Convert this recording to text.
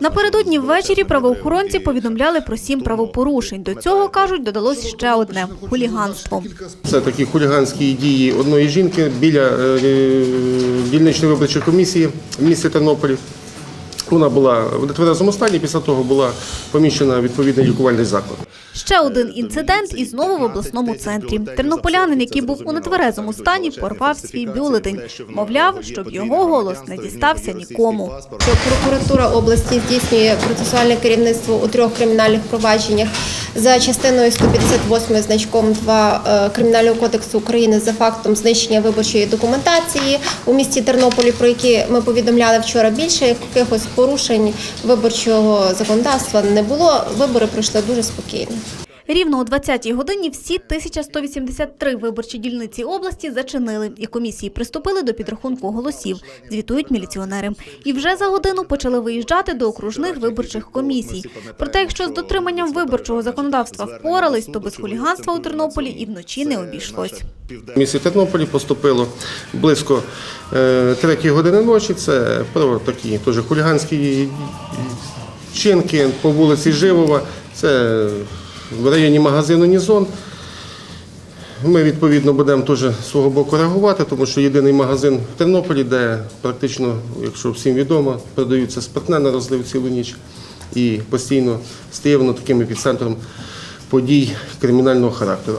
Напередодні ввечері правоохоронці повідомляли про сім правопорушень. До цього кажуть, додалось ще одне хуліганство. Це такі хуліганські дії одної жінки біля е, дільничної виборчої комісії в місті Тернополі. Вона була в нетверезому стані, після того була поміщена відповідний лікувальний заклад. Ще один інцидент і знову в обласному центрі. Тернополянин, який був у нетверезому стані, порвав свій бюлетень. Мовляв, щоб його голос не дістався нікому. прокуратура області здійснює процесуальне керівництво у трьох кримінальних провадженнях за частиною 158 значком 2 е, Кримінального кодексу України за фактом знищення виборчої документації у місті Тернополі, про які ми повідомляли вчора. Більше якихось порушень виборчого законодавства не було. Вибори пройшли дуже спокійно. Рівно о 20-й годині всі 1183 виборчі дільниці області зачинили, і комісії приступили до підрахунку голосів, звітують міліціонери. І вже за годину почали виїжджати до окружних виборчих комісій. Проте, якщо з дотриманням виборчого законодавства впорались, то без хуліганства у Тернополі і вночі не обійшлось. В місті Тернополі поступило близько е, третьої години ночі. Це про такі теж хуліганські чинки по вулиці Живова. Це в районі магазину Нізон. Ми відповідно будемо теж свого боку реагувати, тому що єдиний магазин в Тернополі, де практично, якщо всім відомо, продаються спиртне на розлив цілу ніч і постійно стає воно таким епіцентром подій кримінального характеру.